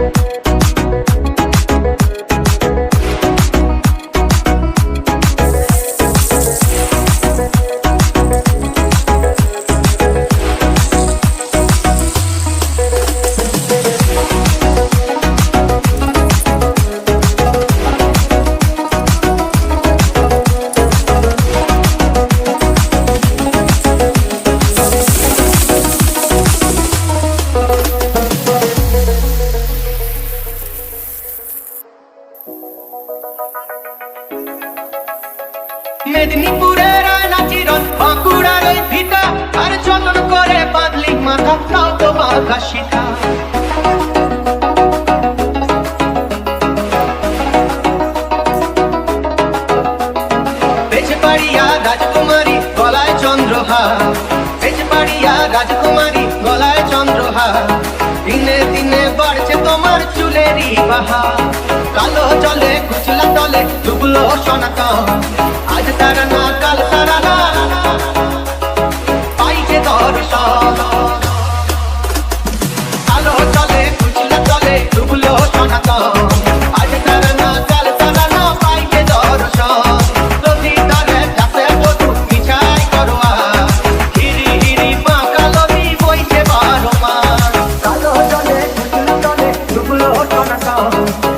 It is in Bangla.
Thank মেদিনীপুরের নাচিরন বাঁকুড়ার ওই ভিটা। আর যতন করে বাঁধলি মাথা, তাও তো রাজকুমারী গলায় চন্দ্রহার। বেঁচে পাড়িয়া রাজকুমারী গলায় চন্দ্রহার। দিনে দিনে বাড়ছে তোমার চুলেরই বাহার। কালো জলে কুচলা টলে ডুবলো সোনাকা আজ তারা না, কাল তারা না। পাই যে দর্শন। কালো জলে কুচলা টলে ডুবলো সোনাকা আজ তারা না, কাল তারা না, পাই যে দর্শন। Oh